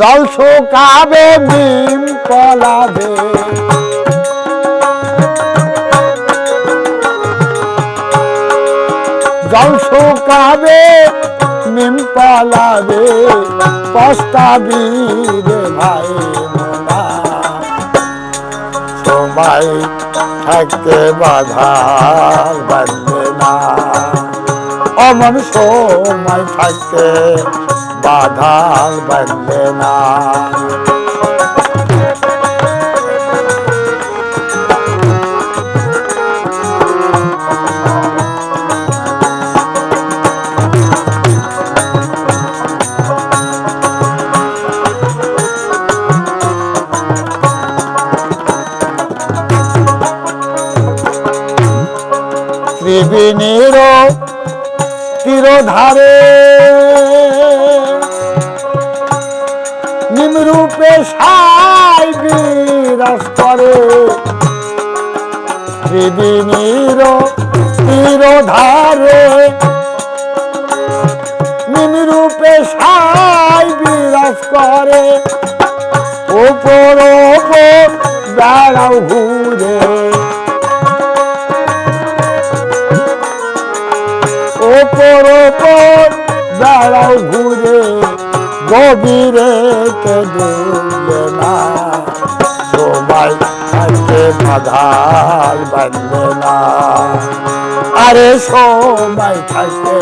জল শুকাবে ডিম পলাবে। জল শুকাবে, নিম পালাবে পস্তাবি রে ভাই সময় থাকতে বাধা বাঁধবে না। অমন সময় থাকতে বাধা বাঁধবে না। ত্রিবিনীর তীরধারে নিমরূপে সাই বিরাজ করে। তীরধারে নিমরূপে সাই বিরাজ করে। ওপর ওপর বেড়াও ঘুরে ওপর ওপর দাঁড়াও ঘুরে গভীরে ডুববে না। সবাই আজকে বাধার বাঁধবে না আরে সবাই থাকতে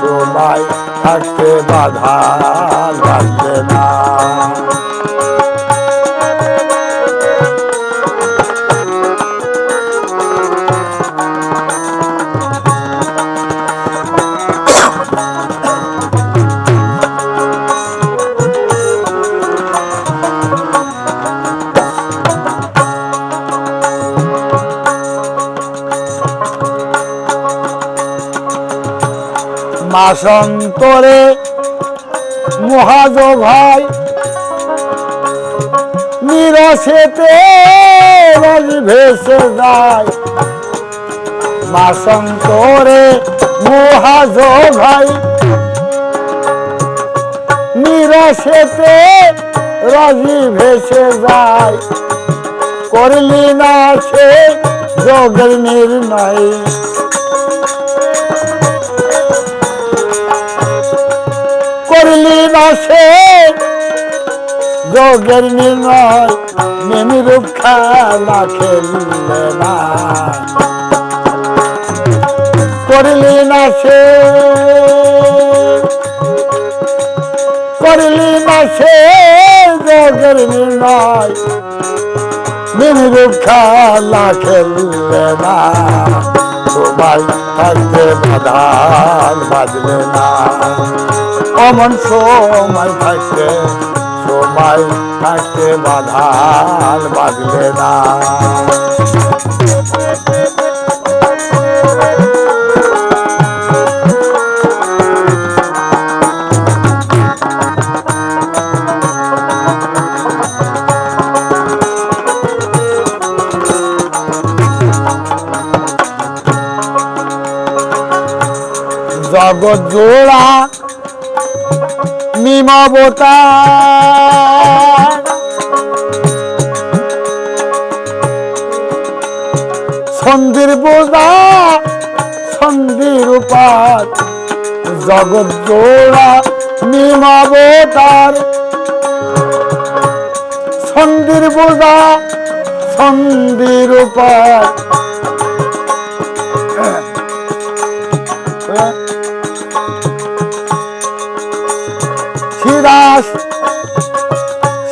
সবাই থাকতে বাধার বাঁধবে না মাসন্তরে মহাজ ভাই। নিরসেতে রজ ভেসে যায়। মাসন্তরে মহাজ ভাই। নিরসেতে রজি ভেসে যায়। করলি না সে যোগের নির্ণয়। সে যোগের নির্ণয় নেমি রূপ খেলা খেললে না। করলি না সে। করলি না নির্ণয় নেমি রূপ খেলা খেললে না। সবাই থাকতে বাধান বাজবে না। অমন সময় থাকতে সময় থাকতে বাধান বাজবে না। জগৎ জোড়া মিমাবতার সন্ধির বোঝা সন্ধির উপার জগৎ জোড়া মিমাবতার সন্ধির বোঝা সন্ধির উপার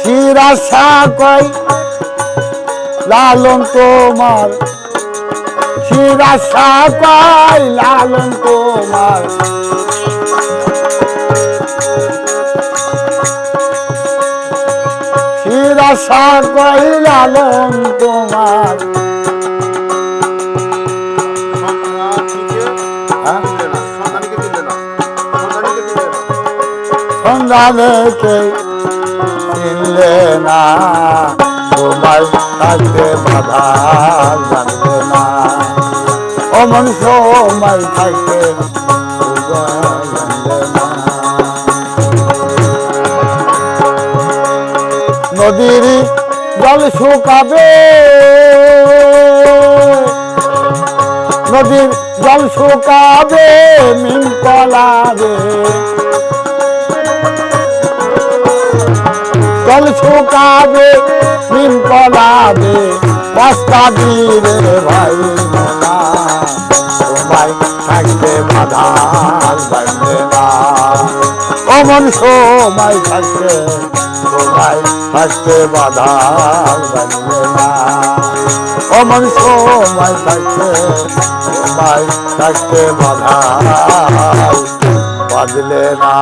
সিরাস কই লালন তোমার। সিরাস কই লালন তোমার। সিরাস কই লালন তোমার। হ্যাঁ? চিনলে না তোমার থাকতে বাধা না। অমন সময় নদীর জল শুকাবে, নদীর জল শুকাবে মিম কলাবে রাস্তা দিবে ভাই মোনা তোমায় থাকতে বাধা লাগবে না। অমন সময় থাকতে তোমায় থাকতে বাধা লাগবে না। অমন সময় থাকতে তোমায় থাকতে বাধা বাজলে না।